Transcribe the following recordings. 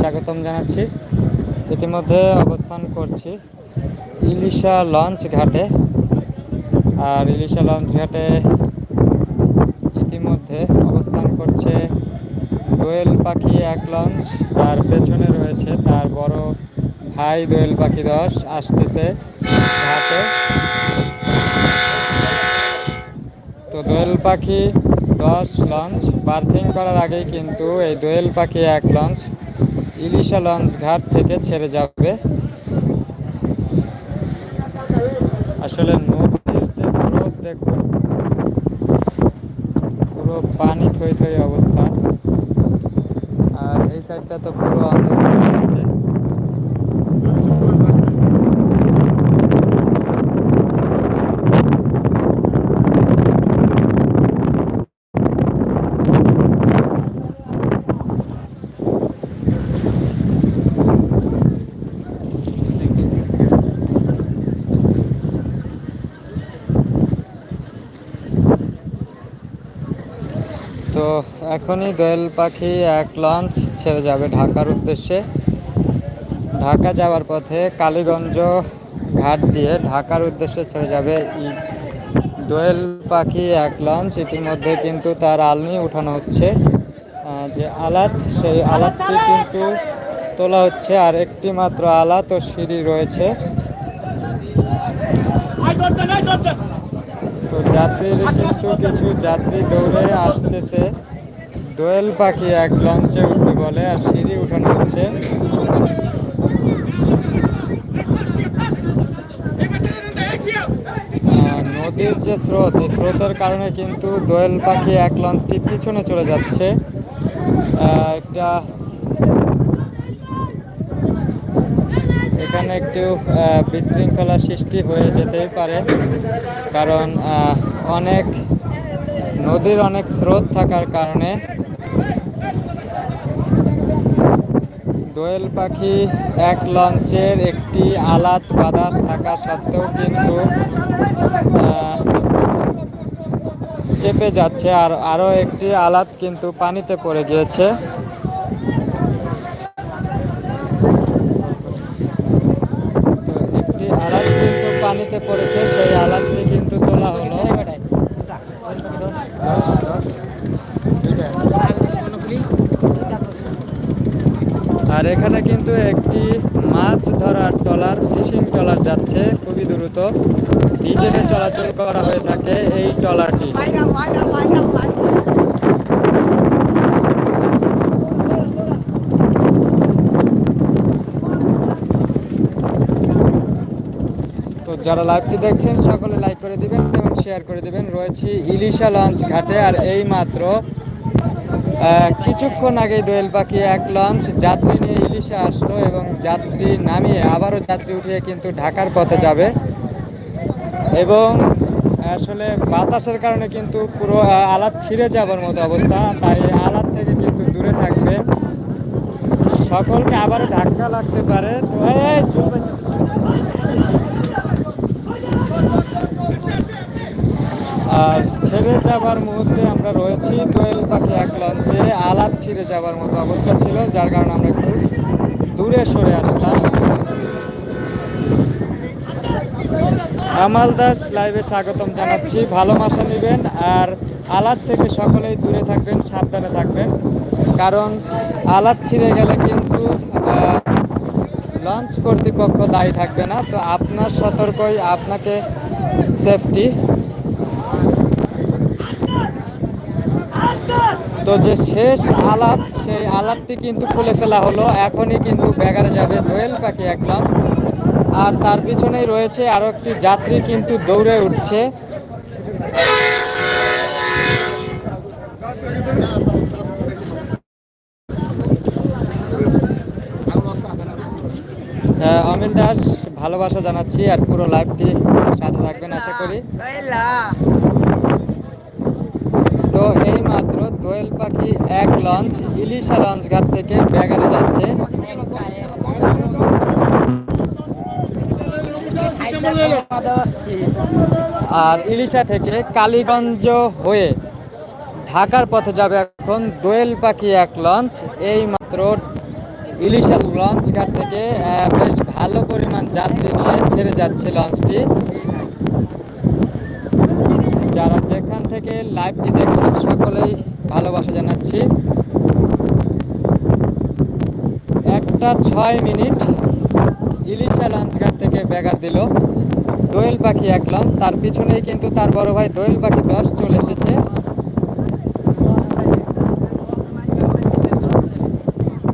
স্বাগতম জানাচ্ছি। ইতিমধ্যে অবস্থান করছি ইলিশা লঞ্চ ঘাটে। আর ইলিশা লঞ্চ ঘাটে ইতিমধ্যে অবস্থান করছে দোয়েল পাখি এক লঞ্চ। তার পেছনে রয়েছে তার বড় ভাই দোয়েল পাখি দশ আসতেছে ঘাটে। তো দোয়েল পাখি দশ লঞ্চ। বার্থিং করার আগেই কিন্তু এই দোয়েল পাখি এক লঞ্চ ইলিশা লঞ্চ ঘাট থেকে ছেড়ে যাবে। আসলে নদীর যে স্রোত দেখুন পুরো পানি থই থই অবস্থা। আর এই সাইডটা তো পুরো অন্ধকার আছে তো এখনই দোয়েল পাখি এক লঞ্চ ছেড়ে যাবে ঢাকার উদ্দেশ্যে। ঢাকা যাওয়ার পথে কালীগঞ্জ ঘাট দিয়ে ঢাকার উদ্দেশ্যে ছেড়ে যাবে দোয়েল পাখি এক লঞ্চ। ইতিমধ্যে কিন্তু তার আলনি উঠানো হচ্ছে। যে আলাত, সেই আলাতটি কিন্তু তোলা হচ্ছে, আর একটি মাত্র আলাত ও সিঁড়ি রয়েছে। তো যাত্রীর কিন্তু কিছু যাত্রী দৌড়ে আসতেছে। দোয়েল পাখি এক লঞ্চে উঠবে বলে আর সিঁড়ি উঠানো হচ্ছে। নদীর যে স্রোত, এই স্রোতের কারণে কিন্তু দোয়েল পাখি এক লঞ্চটি পিছনে চলে যাচ্ছে। একটা এখানে একটু বিশৃঙ্খলা সৃষ্টি হয়ে যেতেই পারে, কারণ অনেক নদীর অনেক স্রোত থাকার কারণে দোয়েল পাখি এক লঞ্চের একটি আলাত বাদাস থাকা সত্ত্বেও কিন্তু চেপে যাচ্ছে আর আরও একটি আলাত কিন্তু পানিতে পড়ে গিয়েছে তো একটি আলাত কিন্তু পানিতে পড়েছে সেই আলাতটি কিন্তু তোলা হলো আর এখানে কিন্তু একটি মাছ ধরার ট্রলার ফিশিং ট্রলার যাচ্ছে খুবই ডিজেলে চলাচল করা হয়ে থাকে এই ট্রলারটি। যারা লাইভটি দেখছেন, সকলে লাইক করে দিবেন এবং শেয়ার করে দিবেন। রয়েছি ইলিশা লঞ্চ ঘাটে, আর এই মাত্র কিছুক্ষণ আগেই দোয়েল পাখি এক লঞ্চ যাত্রী নিয়ে ইলিশা আসলো এবং যাত্রী নামিয়ে আবারও যাত্রী উঠিয়ে কিন্তু ঢাকার পথে যাবে। এবং আসলে বাতাসের কারণে কিন্তু পুরো আলাদ ছিঁড়ে যাবার মতো অবস্থা, তাই আলাদ থেকে কিন্তু দূরে থাকবে। সকলকে আবারও ধাক্কা লাগতে পারে। আর ছেড়ে যাবার মুহূর্তে আমরা রয়েছি দোয়েল পাখি এক লঞ্চে। আলাদ ছিঁড়ে যাবার মতো অবস্থা ছিল, যার কারণে আমরা একটু দূরে সরে আসলাম। আমাল দাস লাইভে স্বাগতম জানাচ্ছি। ভালো মাসা নেবেন আর আলাদ থেকে সকলেই দূরে থাকবেন, সাবধানে থাকবেন। কারণ আলাদ ছিঁড়ে গেলে কিন্তু লঞ্চ কর্তৃপক্ষ দায়ী থাকবে না। তো আপনার সতর্কই, আপনাকে সেফটি তো যে শেষ আলাপ সেই আলাপটি কিন্তু খুলে ফেলা হলো। এখনই কিন্তু ব্যাগারে যাবে দোয়েল পাখি এক লঞ্চ আর তার পিছনেই রয়েছে আরও একটি যাত্রী কিন্তু দৌড়ে উঠছে। অমিল দাস ভালোবাসা জানাচ্ছি আর পুরো লাইভটি সাথে থাকবেন আশা করি। তো এই মাত্র দোয়েল পাখি এক লঞ্চ ইলিশা লঞ্চ ঘাট থেকে ব্যাগারে যাচ্ছে। আর ইলিশা থেকে কালীগঞ্জ হয়ে ঢাকার পথে যাবে এখন দোয়েল পাখি এক লঞ্চ। এই মাত্র ইলিশা লঞ্চ ঘাট থেকে বেশ ভালো পরিমাণ যাত্রী নিয়ে ছেড়ে যাচ্ছে লঞ্চটি। যারা যেখান থেকে লাইভটি দেখছেন, সকলেই ভালোবাসা জানাচ্ছি। একটা ছয় মিনিট ইলিশা লঞ্চ ঘাট থেকে ব্যাগার দিল। দোয়েল পাখি এক লঞ্চ, তার পিছনেই কিন্তু তার বড় ভাই দোয়েল পাখি দশ চলে এসেছে।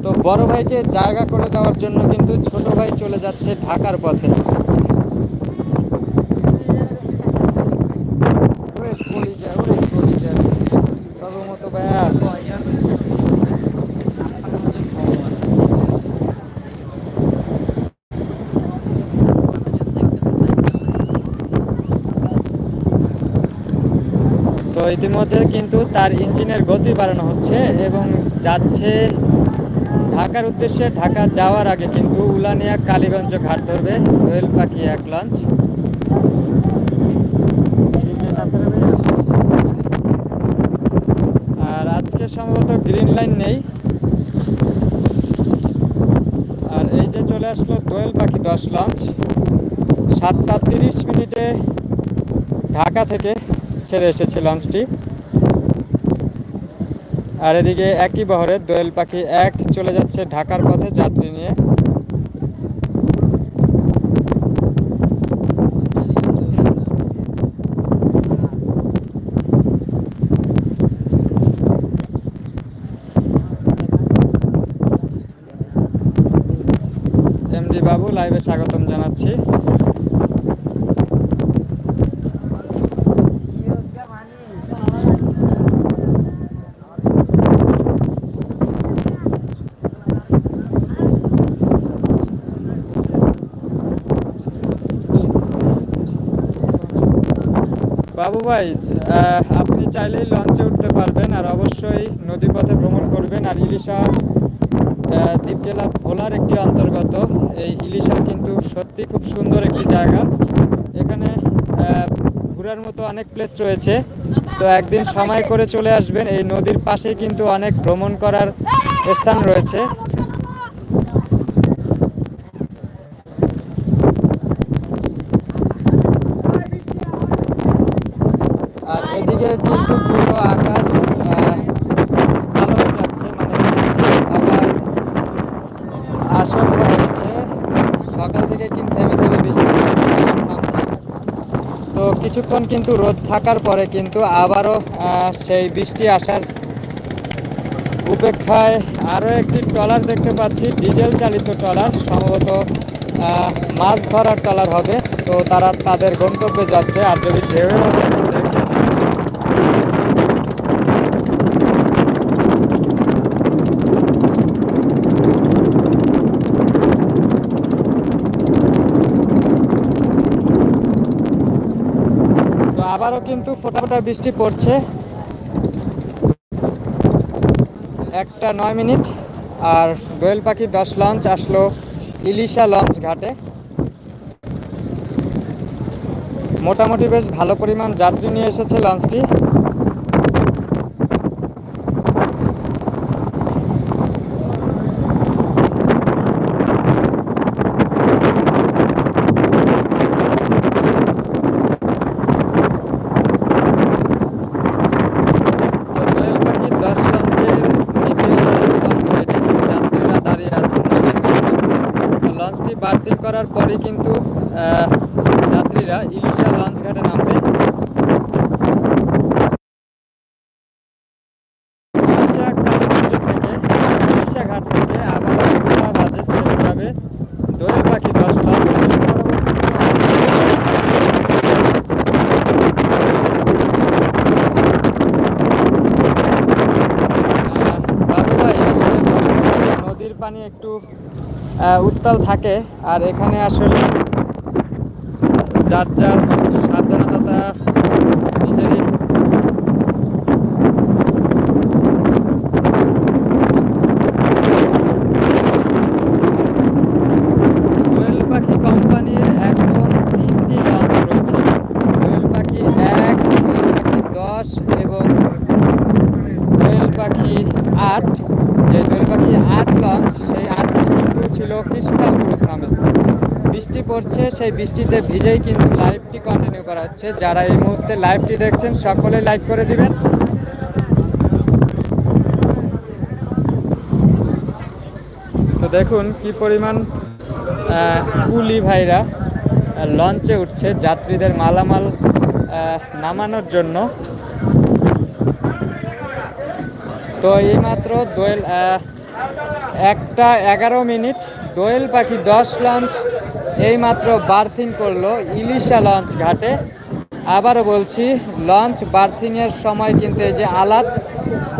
তো বড় ভাইকে জায়গা করে দেওয়ার জন্য কিন্তু ছোট ভাই চলে যাচ্ছে ঢাকার পথে। ইতিমধ্যে কিন্তু তার ইঞ্জিনের গতি বাড়ানো হচ্ছে এবং যাচ্ছে ঢাকার উদ্দেশ্যে ঢাকা যাওয়ার আগে কিন্তু উলানিয়া কালীগঞ্জ ঘাট ধরবে, দোয়েল পাখি এক লঞ্চ। আর আজকে সম্ভবত গ্রিন লাইন নেই। আর এই যে চলে আসলো দোয়েল পাখি দশ লঞ্চ। সাতটা তিরিশ মিনিটে ঢাকা থেকে ছেড়ে এসেছে লঞ্চটি। আর এদিকে একই বহরে দোয়েল পাখি এক চলে যাচ্ছে ঢাকার পথে যাত্রী নিয়ে। বাবু লাইভে স্বাগতম জানাচ্ছি। আহ, আপনি চাইলেই লঞ্চে উঠতে পারবেন আর অবশ্যই নদীপথে ভ্রমণ করবেন। আর ইলিশা দ্বীপ জেলা ভোলার একটি অন্তর্গত। এই ইলিশা কিন্তু সত্যি খুব সুন্দর একটি জায়গা। এখানে ঘোরার মতো অনেক প্লেস রয়েছে। তো একদিন সময় করে চলে আসবেন। এই নদীর পাশে কিন্তু অনেক ভ্রমণ করার স্থান রয়েছে আর এদিকে কিন্তু পুরো আকাশ আহ, কালো হয়ে যাচ্ছে মানে বৃষ্টি আবার আশঙ্কা রয়েছে সকাল থেকে কিন্তু থেমে থেমে বৃষ্টি পড়ছে, আবার থামছে। তো কিছুক্ষণ কিন্তু রোদ থাকার পরে কিন্তু আবারও সেই বৃষ্টি আসার উপেক্ষায় আরও একটি ট্রলার দেখতে পাচ্ছি, ডিজেল চালিত ট্রলার। সম্ভবত মাছ ধরার ট্রলার হবে। তো তারা তাদের গন্তব্যে যাচ্ছে। আর যদি ঢেউয়ের মতো একটু দেখে নিই। তো আবারও কিন্তু ফোটা ফোটা বৃষ্টি পড়ছে। একটা নয় মিনিট আর দোয়েল পাখি দশ লঞ্চ আসলো ইলিশা লঞ্চ ঘাটে। মোটামুটি বেশ ভালো পরিমাণ যাত্রী নিয়ে এসেছে লঞ্চটি তো দোয়েল পাখি দশ লঞ্চের দিকে ফ্রন্ট সাইডে যাত্রীরা দাঁড়িয়ে আছেন নামার জন্য। তো লঞ্চটি বাতিল করার পরে কিন্তু আহ, যাত্রীরা ইলিশা লঞ্চ ঘাটে নামবে ইলিশা কালীগঞ্জ থেকে ইলিশা ঘাট থেকে আবার ভোলা বাজে ছেড়ে যাবে দোয়েল পাখি দশ লঞ্চ আহ, বাবু ভাই আসলে বর্ষাকালে নদীর পানি একটু আহ, উত্তাল থাকে। আর এখানে আসলে যার যার সাবধানতা নিজেরই দোয়েল পাখি কোম্পানির এখন তিনটি লঞ্চ রয়েছে দোয়েল পাখি এক দোয়েল পাখি দশ এবং দোয়েল পাখি আট যে দোয়েল পাখি আট লঞ্চ সেই আট পড়ছে সেই বৃষ্টিতে ভিজেই কিন্তু লাইভটি কন্টিনিউ করা হচ্ছে যারা এই মুহূর্তে লাইভটি দেখছেন, সকলে লাইক করে দিবেন। তো দেখুন কি পরিমাণ কুলি ভাইরা লঞ্চে উঠছে যাত্রীদের মালামাল নামানোর জন্য। তো এইমাত্র দোয়েল একটা এগারো মিনিট, দোয়েল পাখি দশ লঞ্চ এইমাত্র বার্থিং করল ইলিশা লঞ্চ ঘাটে। আবারও বলছি, লঞ্চ বার্থিংয়ের সময় কিন্তু এই যে আলাত,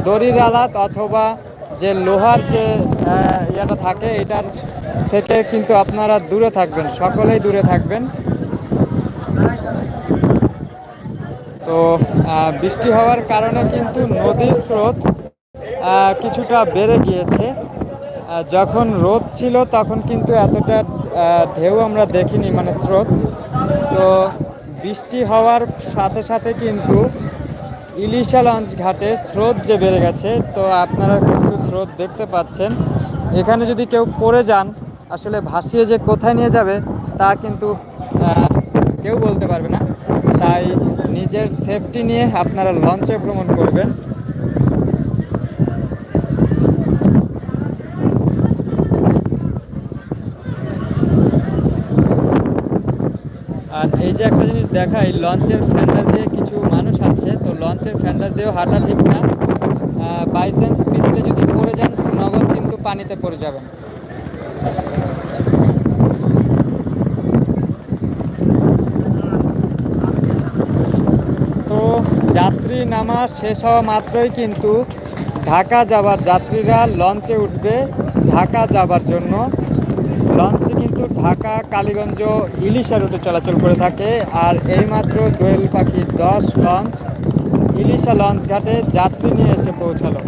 দড়ির আলাত অথবা যে লোহার যে ইয়েটা থাকে, এটার থেকে কিন্তু আপনারা দূরে থাকবেন, সকলেই দূরে থাকবেন। তো বৃষ্টি হওয়ার কারণে কিন্তু নদীর স্রোত কিছুটা বেড়ে গিয়েছে। যখন রোদ ছিল তখন কিন্তু এতটা ঢেউ আমরা দেখিনি মানে স্রোত। তো বৃষ্টি হওয়ার সাথে সাথে কিন্তু ইলিশা লঞ্চ ঘাটে স্রোত যে বেড়ে গেছে, তো আপনারা কিন্তু স্রোত দেখতে পাচ্ছেন। এখানে যদি কেউ পড়ে যান, আসলে ভাসিয়ে যে কোথায় নিয়ে যাবে, তা কিন্তু কেউ বলতে পারবে না। তাই নিজের সেফটি নিয়ে আপনারা লঞ্চে ভ্রমণ করবেন আর এই যে একটা জিনিস দেখাই, লঞ্চের ফ্যান্ডার দিয়ে কিছু মানুষ আছে তো লঞ্চের ফ্যান্ডার দিয়েও হাঁটা ঠিক না। বাই চান্স পিছলে যদি পড়ে যান, নগদ কিন্তু পানিতে পড়ে যাবেন। তো যাত্রী নামা শেষ হওয়া মাত্রই কিন্তু ঢাকা যাবার যাত্রীরা লঞ্চে উঠবে ঢাকা যাবার জন্য। লঞ্চটি ঢাকা, কালীগঞ্জ ইলিশা রুটে চলাচল করে থাকে। আর এইমাত্র দোয়েল পাখি দশ লঞ্চ ইলিশা লঞ্চ ঘাটে যাত্রী নিয়ে এসে পৌঁছালো।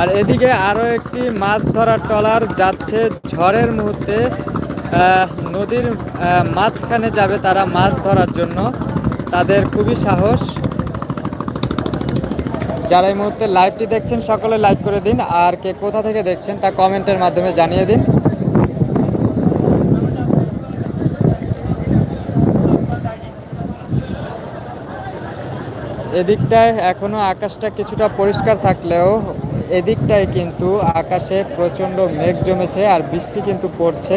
আর এদিকে আরও একটি মাছ ধরার ট্রলার যাচ্ছে। ঝড়ের মুহূর্তে নদীর মাঝখানে যাবে তারা মাছ ধরার জন্য। তাদের খুবই সাহস। যারা এই মুহূর্তে লাইভটি দেখছেন, সকলে লাইক করে দিন। আর কে কোথা থেকে দেখছেন, তা কমেন্টের মাধ্যমে জানিয়ে দিন। এদিকটায় এখনও আকাশটা কিছুটা পরিষ্কার থাকলেও, এদিকটায় কিন্তু আকাশে প্রচণ্ড মেঘ জমেছে আর বৃষ্টি কিন্তু পড়ছে।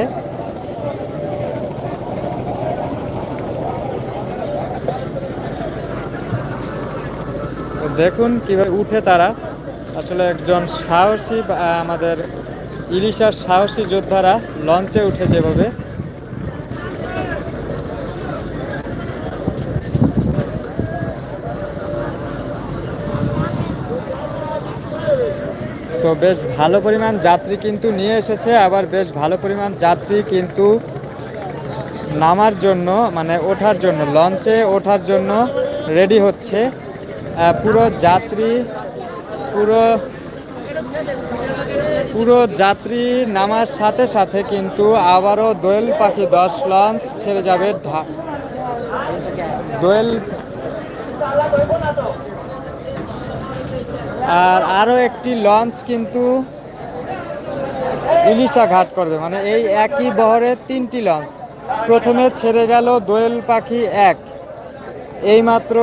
দেখুন কীভাবে উঠে তারা। আসলে একজন সাহসী আমাদের ইলিশার সাহসী যোদ্ধারা লঞ্চে উঠে যেভাবে। তো বেশ ভালো পরিমাণ যাত্রী কিন্তু নিয়ে এসেছে, আবার বেশ ভালো পরিমাণ যাত্রী কিন্তু নামার জন্য মানে ওঠার জন্য, লঞ্চে ওঠার জন্য রেডি হচ্ছে। পুরো যাত্রী, পুরো পুরো যাত্রী নামার সাথে সাথে কিন্তু আবারও দোয়েল পাখি দশ লঞ্চ ছেড়ে যাবে দোয়েল আর আরও একটি লঞ্চ কিন্তু ইলিশা ঘাট করবে। মানে এই একই বহরে তিনটি লঞ্চ প্রথমে ছেড়ে গেল দোয়েল পাখি এক। এইমাত্র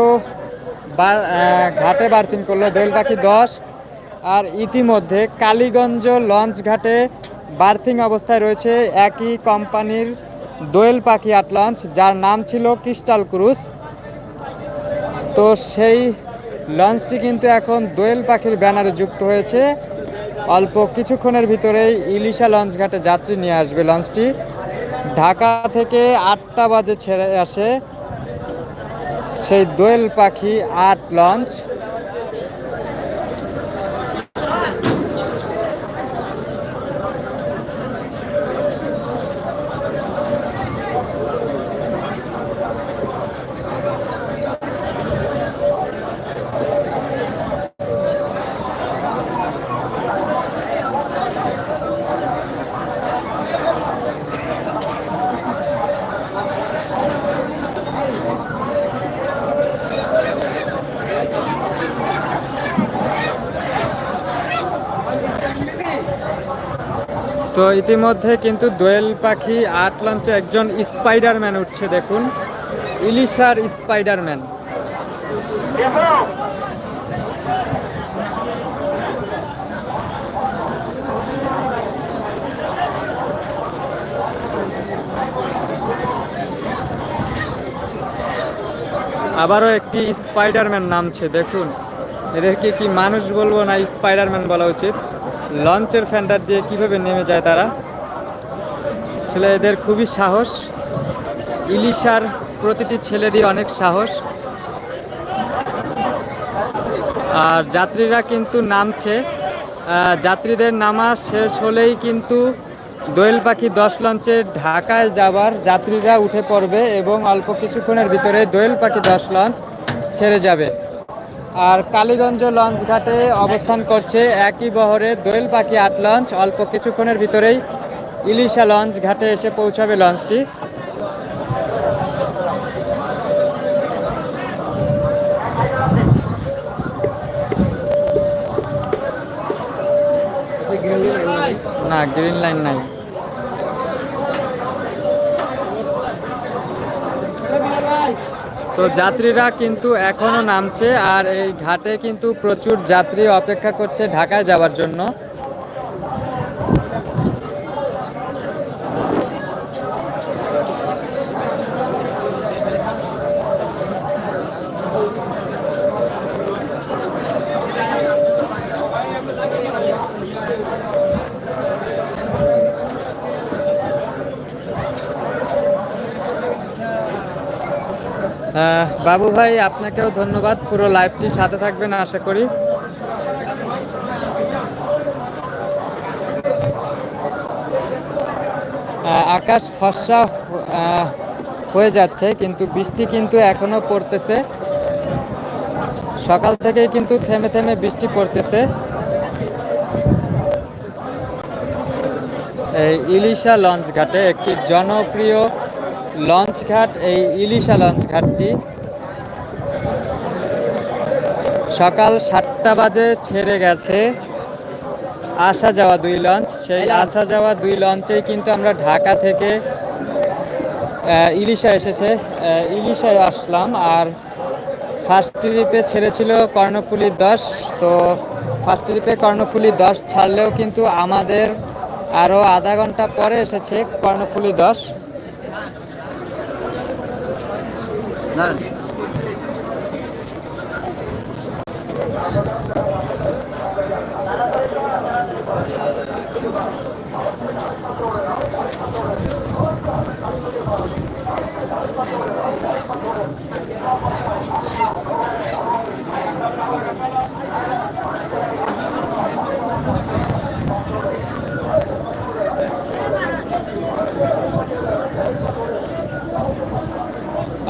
ঘাটে বার্থিং করল দোয়েল পাখি দশ? আর ইতিমধ্যে কালীগঞ্জ লঞ্চ ঘাটে বার্থিং অবস্থায় রয়েছে একই কোম্পানির দোয়েল পাখি আট লঞ্চ, যার নাম ছিল ক্রিস্টাল ক্রুজ। তো সেই লঞ্চটি কিন্তু এখন দোয়েল পাখির ব্যানারে যুক্ত হয়েছে। অল্প কিছুক্ষণের ভিতরেই ইলিশা লঞ্চ ঘাটে যাত্রী নিয়ে আসবে লঞ্চটি। ঢাকা থেকে আটটা বাজে ছেড়ে আসে সেই দোয়েল পাখি আট লঞ্চ। তো ইতিমধ্যে কিন্তু দোয়েল পাখি আট লঞ্চে একজন স্পাইডারম্যান উঠছে, দেখুন। ইলিশার স্পাইডারম্যান। আবারও একটি স্পাইডারম্যান নামছে, দেখুন। এদেরকে কি মানুষ বলব না স্পাইডারম্যান বলা উচিত? লঞ্চের ফ্যান্ডার দিয়ে কীভাবে নেমে যায় তারা? আসলে এদের খুবই সাহস। ইলিশার প্রতিটি ছেলেরই অনেক সাহস। আর যাত্রীরা কিন্তু নামছে। যাত্রীদের নামা শেষ হলেই কিন্তু দোয়েল পাখি দশ লঞ্চে ঢাকায় যাবার যাত্রীরা উঠে পড়বে এবং অল্প কিছুক্ষণের ভিতরে দোয়েল পাখি দশ লঞ্চ ছেড়ে যাবে। আর কালীগঞ্জ লঞ্চ ঘাটে অবস্থান করছে একই বহরে দোয়েল পাখি আট লঞ্চ অল্প কিছুক্ষণের ভিতরেই ইলিশা লঞ্চ ঘাটে এসে পৌঁছাবে লঞ্চটি। না গ্রিন লাইন নাই। তো যাত্রীরা কিন্তু এখনও নামছে আর এই ঘাটে কিন্তু প্রচুর যাত্রী অপেক্ষা করছে ঢাকায় যাওয়ার জন্য। বাবু ভাই, আপনাকেও ধন্যবাদ। পুরো লাইভটি সাথে থাকবেন, আশা করি। আকাশ ফর্সা হয়ে যাচ্ছে, কিন্তু বৃষ্টি কিন্তু এখনও পড়তেছে। সকাল থেকেই কিন্তু থেমে থেমে বৃষ্টি পড়তেছে। এই ইলিশা লঞ্চ ঘাটে একটি জনপ্রিয় লঞ্চ ঘাট, এই ইলিশা লঞ্চ ঘাটটি সকাল সাতটা বাজে ছেড়ে গেছে। আসা যাওয়া দুই লঞ্চ সেই আসা যাওয়া দুই লঞ্চেই কিন্তু আমরা ঢাকা থেকে ইলিশা এসেছে। ইলিশায় আসলাম আর ফার্স্ট ট্রিপে ছেড়েছিল কর্ণফুলি দশ। তো ফার্স্ট ট্রিপে কর্ণফুলি দশ ছাড়লেও কিন্তু আমাদের আরও আধা ঘণ্টা পরে এসেছে কর্ণফুলি দশ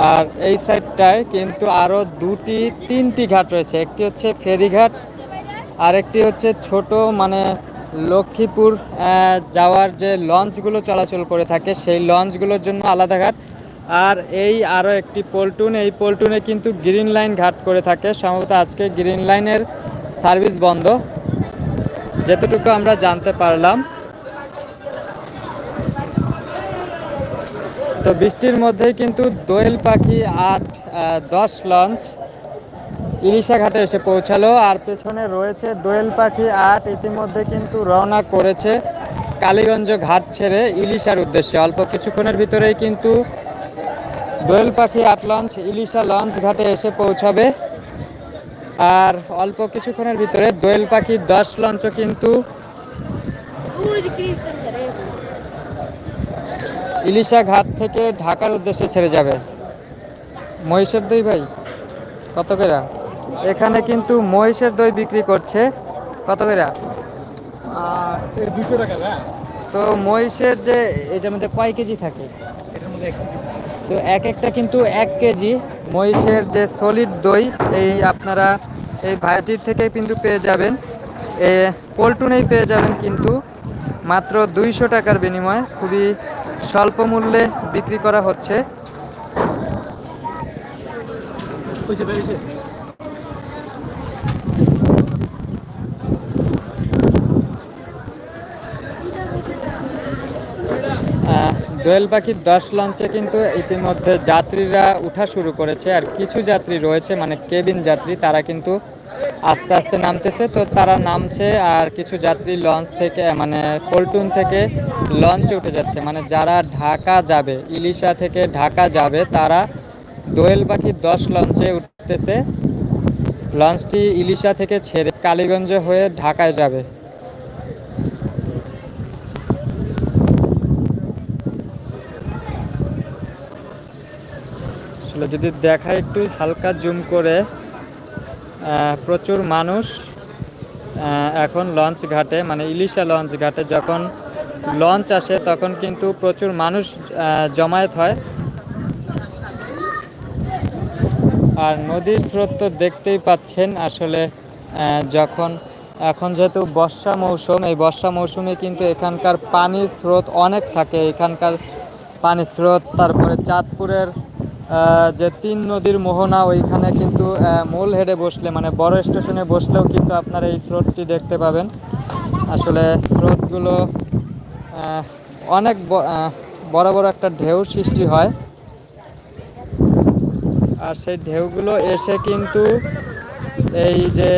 আর এই সাইডটায় কিন্তু আরও দুটি, তিনটি ঘাট রয়েছে। একটি হচ্ছে ফেরিঘাট আর একটি হচ্ছে ছোট মানে লক্ষ্মীপুর যাওয়ার যে লঞ্চগুলো চলাচল করে থাকে, সেই লঞ্চগুলোর জন্য আলাদা ঘাট। আর এই আরও একটি পল্টুন, এই পল্টুনে কিন্তু গ্রিন লাইন ঘাট করে থাকে। সম্ভবত আজকে গ্রিন লাইনের সার্ভিস বন্ধ। যেতটুকু আমরা জানতে পারলাম তো বৃষ্টির মধ্যেই কিন্তু দোয়েল পাখি আট দশ লঞ্চ ইলিশা ঘাটে এসে পৌঁছালো। আর পেছনে রয়েছে দোয়েল পাখি আট, ইতিমধ্যে কিন্তু রওনা করেছে কালীগঞ্জ ঘাট ছেড়ে ইলিশার উদ্দেশ্যে। অল্প কিছুক্ষণের ভিতরেই কিন্তু দোয়েল পাখি আট লঞ্চ, ইলিশা লঞ্চ ঘাটে এসে পৌঁছাবে। আর অল্প কিছুক্ষণের ভিতরে দোয়েল পাখি দশ লঞ্চও কিন্তু ইলিশা ঘাট থেকে ঢাকার উদ্দেশ্যে ছেড়ে যাবে। মহিষের দই ভাই কত করে? এখানে কিন্তু মহিষের দই বিক্রি করছে কত করে? দুশো টাকা তো মহিষের যে এটার মধ্যে কয় কেজি থাকে? তো এক একটা কিন্তু এক কেজি মহিষের যে সলিড দই এই আপনারা এই ভাইটির থেকে কিন্তু পেয়ে যাবেন। এ পল্টুনেই পেয়ে যাবেন কিন্তু মাত্র দুইশো টাকার বিনিময়ে খুবই স্বল্প মূল্যে বিক্রি করা হচ্ছে। দোয়েল পাখির দশ লঞ্চে কিন্তু ইতিমধ্যে যাত্রীরা উঠা শুরু করেছে। আর কিছু যাত্রী রয়েছে মানে কেবিন যাত্রী তারা কিন্তু আস্তে আস্তে নামতেছে, তো তারা নামছে আর কিছু যাত্রী লঞ্চ থেকে মানে পল্টুন থেকে লঞ্চে উঠে যাচ্ছে। মানে যারা ঢাকা যাবে, ইলিশা থেকে ঢাকা যাবে, তারা দোয়েল পাখির দশ লঞ্চে উঠতেছে। লঞ্চটি ইলিশা থেকে ছেড়ে কালীগঞ্জ হয়ে ঢাকায় যাবে। আসলে যদি দেখা একটু হালকা জুম করে। প্রচুর মানুষ এখন লঞ্চ ঘাটে মানে ইলিশা লঞ্চ ঘাটে। যখন লঞ্চ আসে, তখন কিন্তু প্রচুর মানুষ জমায়েত হয়। আর নদীর স্রোত তো দেখতেই পাচ্ছেন আসলে যখন, এখন যেহেতু বর্ষা মৌসুম, এই বর্ষা মৌসুমে কিন্তু এখানকার পানির স্রোত অনেক থাকে। এখানকার পানির স্রোত, তারপরে চাঁদপুরের যে তিন নদীর মোহনা, ওইখানে কিন্তু মূল হেডে বসলে মানে বড় স্টেশনে বসলেও কিন্তু আপনারা এই স্রোতটি দেখতে পাবেন। আসলে স্রোতগুলো অনেক বড় বড় একটা ঢেউ সৃষ্টি হয়। আর সেই ঢেউগুলো এসে কিন্তু এই যে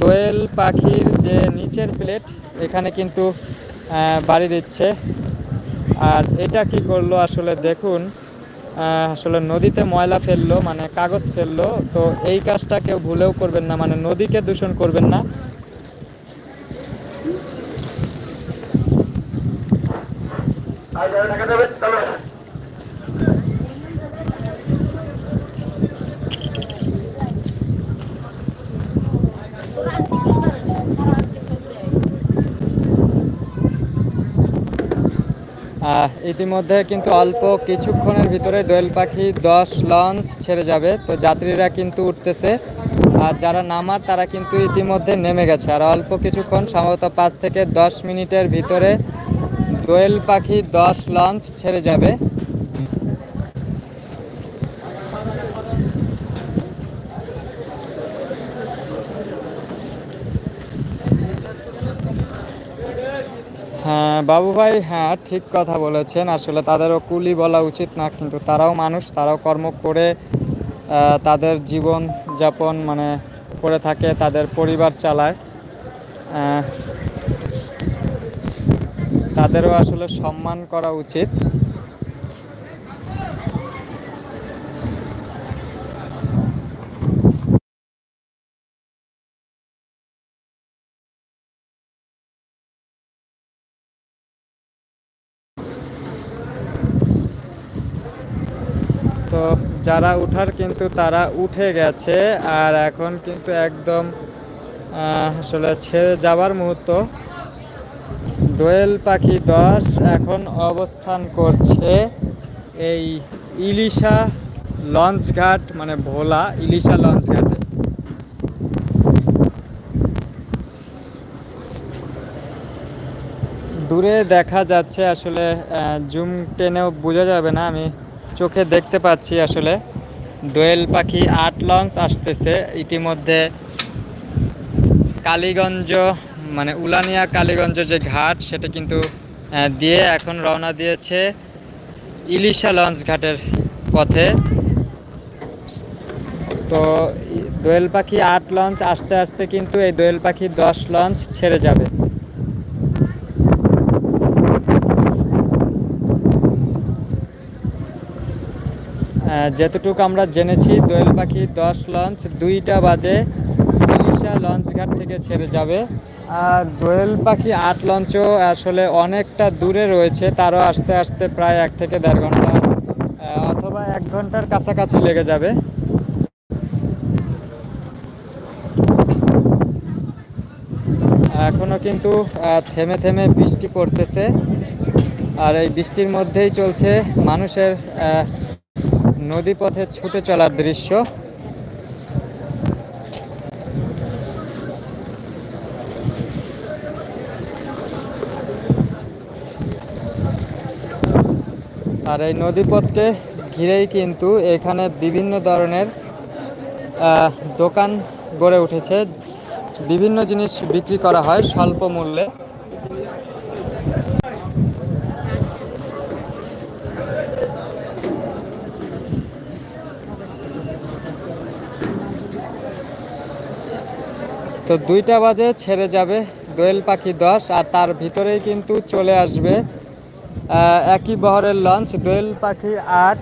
দোয়েল পাখির যে নিচের প্লেট, এখানে কিন্তু বাড়ি দিচ্ছে। আর এটা কি করল আসলে দেখুন। আসলে নদীতে ময়লা ফেলল মানে কাগজ ফেলল, তো এই কাজটা কেউ ভুলেও করবেন না মানে নদীকে দূষণ করবেন না। তোরা আনছি কি করে তোরা আনছি সব দেয় আহ, ইতিমধ্যে কিন্তু অল্প কিছুক্ষণের ভিতরে দোয়েল পাখি দশ লঞ্চ ছেড়ে যাবে। তো যাত্রীরা কিন্তু উঠতেছে। আর যারা নামার, তারা কিন্তু ইতিমধ্যে নেমে গেছে। আর অল্প কিছুক্ষণ, সম্ভবত পাঁচ থেকে দশ মিনিটের ভিতরে দোয়েল পাখি দশ লঞ্চ ছেড়ে যাবে হ্যাঁ বাবু ভাই হ্যাঁ ঠিক কথা বলেছেন। আসলে তাদেরও কুলি বলা উচিত না, কিন্তু তারাও মানুষ, তারাও কর্ম করে তাদের জীবন যাপন মানে করে থাকে, তাদের পরিবার চালায়। তাদেরও আসলে সম্মান করা উচিত তো যারা উঠার কিন্তু তারা উঠে গেছে আর এখন কিন্তু একদম আসলে ছেড়ে যাবার মুহূর্ত। দোয়েল পাখি দশ এখন অবস্থান করছে এই ইলিশা লঞ্চ ঘাট মানে ভোলা ইলিশা লঞ্চ ঘাটে দূরে দেখা যাচ্ছে আসলে জুম টেনেও বোঝা যাবে না, আমি চোখে দেখতে পাচ্ছি আসলে। দোয়েল পাখি আট লঞ্চ আসতেছে। ইতিমধ্যে কালীগঞ্জ মানে উলানিয়া কালীগঞ্জ যে ঘাট, সেটা কিন্তু দিয়ে এখন রওনা দিয়েছে ইলিশা লঞ্চ ঘাটের পথে। তো দোয়েল পাখি আট লঞ্চ, আস্তে আস্তে কিন্তু এই দোয়েল পাখি দশ লঞ্চ ছেড়ে যাবে। যতটুকু আমরা জেনেছি, দোয়েল পাখি দশ লঞ্চ, দুইটা বাজে ইলিশা লঞ্চ ঘাট থেকে ছেড়ে যাবে। আর দোয়েল পাখি আট লঞ্চও আসলে অনেকটা দূরে রয়েছে, তারও আসতে আসতে প্রায় এক থেকে দেড় ঘণ্টা অথবা এক ঘণ্টার কাছাকাছি লেগে যাবে। এখনও কিন্তু থেমে থেমে বৃষ্টি পড়তেছে। আর এই বৃষ্টির মধ্যেই চলছে মানুষের নদীপথে ছুটে চলার দৃশ্য। আর এই নদীপথকে ঘিরেই কিন্তু এখানে বিভিন্ন ধরনের দোকান গড়ে উঠেছে। বিভিন্ন জিনিস বিক্রি করা হয় স্বল্প মূল্যে। তো দুইটা বাজে, ছেড়ে যাবে দোয়েল পাখি দশ, আর তার ভিতরেই কিন্তু চলে আসবে একই বহরের লঞ্চ, দোয়েল পাখি আট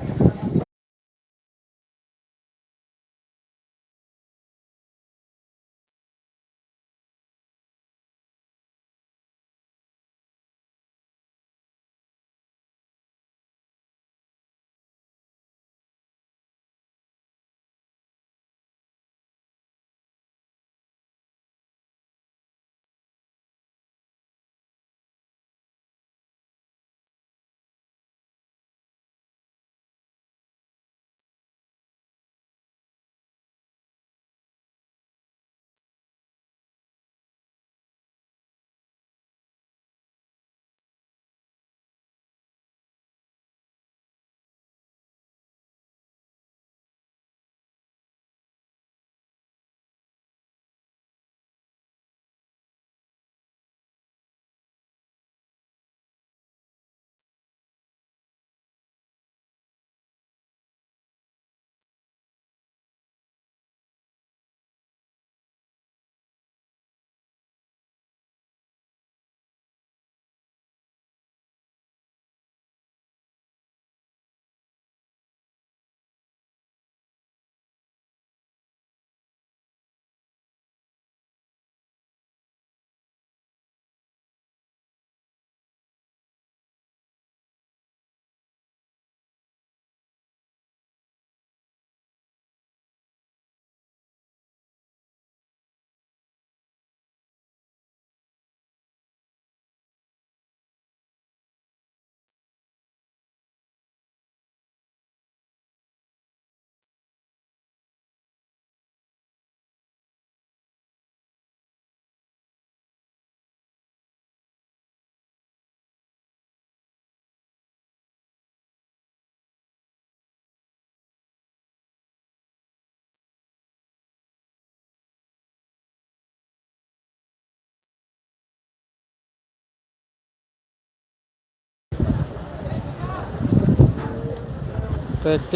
তো একটি